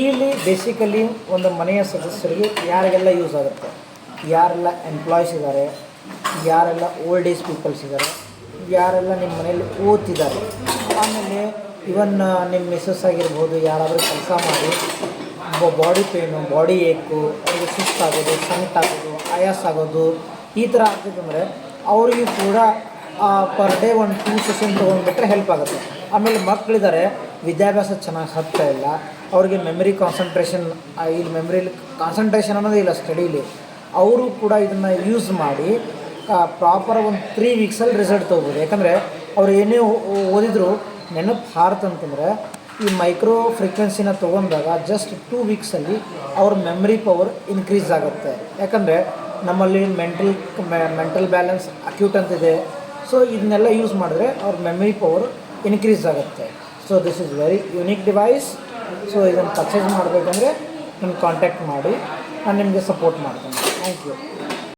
ಇಲ್ಲಿ ಬೇಸಿಕಲಿ ಒಂದು ಮನೆಯ ಸದಸ್ಯರಿಗೆ ಯಾರಿಗೆಲ್ಲ ಯೂಸ್ ಆಗುತ್ತೆ? ಯಾರೆಲ್ಲ ಎಂಪ್ಲಾಯ್ಸ್ ಇದ್ದಾರೆ? ಯಾರೆಲ್ಲ ಓಲ್ಡ್ ಏಜ್ ಪೀಪಲ್ಸ್ ಇದ್ದಾರೆ? ಯಾರೆಲ್ಲ ನಿಮ್ಮ ಮನೆಯಲ್ಲಿ ಓದ್ತಿದ್ದಾರೆ? ಆಮೇಲೆ ಇವನ್ ನಿಮ್ಮ ಮಿಸ್ಸಸ್ ಆಗಿರ್ಬೋದು, ಯಾರಾದರೂ ಕೆಲಸ ಮಾಡಿ ಬಾಡಿ ಪೇನು ಬಾಡಿ ಏಕು ಅವ್ರಿಗೆ ಸುಸ್ತಾಗೋದು ಸಂಕಟ ಆಗೋದು ಆಯಾಸ ಆಗೋದು, ಈ ಥರ ಆಗ್ತಿತ್ತಂದರೆ ಅವರಿಗೆ ಕೂಡ ಪರ್ ಡೇ ಒಂದು ಟೂ ಸೆಷನ್ ತೊಗೊಂಡ್ಬಿಟ್ರೆ ಹೆಲ್ಪ್ ಆಗುತ್ತೆ. ಆಮೇಲೆ ಮಕ್ಕಳಿದ್ದಾರೆ ವಿದ್ಯಾಭ್ಯಾಸ ಚೆನ್ನಾಗಿ ಹತ್ತಾ ಇಲ್ಲ, ಅವ್ರಿಗೆ ಮೆಮರಿ ಕಾನ್ಸಂಟ್ರೇಷನ್ ಇಲ್ಲಿ ಮೆಮ್ರಿಲಿ ಕಾನ್ಸಂಟ್ರೇಷನ್ ಅನ್ನೋದೇ ಇಲ್ಲ ಸ್ಟಡೀಲಿ ಅವರು ಕೂಡ ಇದನ್ನು ಯೂಸ್ ಮಾಡಿ ಪ್ರಾಪರ್ ಒಂದು ತ್ರೀ ವೀಕ್ಸಲ್ಲಿ ರಿಸಲ್ಟ್ ತೊಗೋಬೋದು. ಯಾಕಂದರೆ ಅವ್ರು ಏನೇ ಓದಿದ್ರು, ನೆನಪು ಹಾರ್ತಂತಂದರೆ ಈ ಮೈಕ್ರೋ ಫ್ರೀಕ್ವೆನ್ಸಿನ ತೊಗೊಂಡಾಗ ಜಸ್ಟ್ ಟೂ ವೀಕ್ಸಲ್ಲಿ ಅವ್ರ ಮೆಮ್ರಿ ಪವರ್ ಇನ್ಕ್ರೀಸ್ ಆಗುತ್ತೆ. ಯಾಕಂದರೆ ನಮ್ಮಲ್ಲಿ ಮೆಂಟಲ್ ಮೆಂಟಲ್ ಬ್ಯಾಲೆನ್ಸ್ ಅಕ್ಯೂಟ್ ಅಂತಿದೆ ಸೊ ಇದನ್ನೆಲ್ಲ ಯೂಸ್ ಮಾಡಿದ್ರೆ ಅವ್ರ ಮೆಮರಿ ಪವರ್ ಇನ್ಕ್ರೀಸ್ ಆಗುತ್ತೆ. So this is very unique device so ಇದನ್ನು ಪರ್ಚೇಸ್ ಮಾಡಬೇಕಂದ್ರೆ ನಿಮ್ಗೆ ಕಾಂಟ್ಯಾಕ್ಟ್ ಮಾಡಿ, ನಾನು ನಿಮಗೆ ಸಪೋರ್ಟ್ ಮಾಡ್ತೇನೆ. Thank you